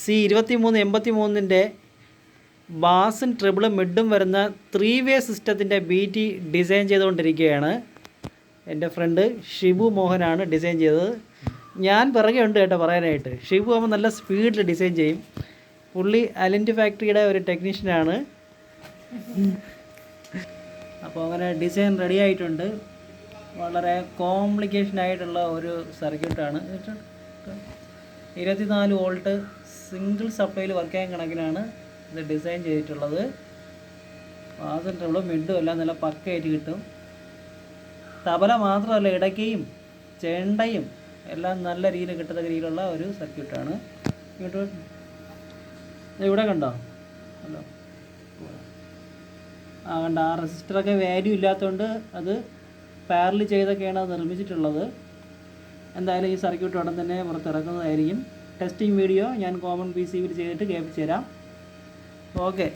C ഇരുപത്തി മൂന്ന് എൺപത്തി മൂന്നിന്റെ ബാസും ട്രിബിളും മിഡും വരുന്ന ത്രീ വേ സിസ്റ്റത്തിന്റെ ബി ടി ഡിസൈൻ ചെയ്തുകൊണ്ടിരിക്കുകയാണ്. എന്റെ ഫ്രണ്ട് ഷിബു മോഹനാണ് ഡിസൈൻ ചെയ്തത്. ഞാൻ പിറകെ ഉണ്ട് കേട്ടോ പറയാനായിട്ട്. ഷിബു ആകുമ്പോൾ നല്ല സ്പീഡിൽ ഡിസൈൻ ചെയ്യും. പുള്ളി അലന്റ് ഫാക്ടറിയുടെ ഒരു ടെക്നീഷ്യനാണ്. അപ്പോൾ അങ്ങനെ ഡിസൈൻ റെഡി ആയിട്ടുണ്ട്. വളരെ കോംപ്ലിക്കേഷൻ ആയിട്ടുള്ള ഒരു സർക്യൂട്ടാണ്. ഇരുപത്തിനാല് വോൾട്ട് സിംഗിൾ സപ്ലൈയിൽ വർക്ക് ചെയ്യാൻ കണക്കിനാണ് ഇത് ഡിസൈൻ ചെയ്തിട്ടുള്ളത്. വാസം ട്രബിളും മിഡും എല്ലാം നല്ല പക്കയായിട്ട് കിട്ടും. തബല മാത്രമല്ല ഇടയ്ക്കയും ചെണ്ടയും എല്ലാം നല്ല രീതിയിൽ കിട്ടുന്ന രീതിയിലുള്ള ഒരു സർക്യൂട്ടാണ്. ഇങ്ങോട്ട് ഇവിടെ കണ്ടോ? അല്ലോ ആ കണ്ട? ആ റെസിസ്റ്ററൊക്കെ വാല്യൂ ഇല്ലാത്തതുകൊണ്ട് അത് പാരൽ ചെയ്തൊക്കെയാണ് അത് നിർമ്മിച്ചിട്ടുള്ളത്. എന്തായാലും ഈ സർക്യൂട്ട് ഉടൻ തന്നെ പുറത്തിറക്കുന്നതായിരിക്കും. ടെസ്റ്റിംഗ് വീഡിയോ ഞാൻ കോമൺ പി സി വിൽ ചെയ്തിട്ട് കേൾപ്പിച്ചു തരാം. ഓക്കെ.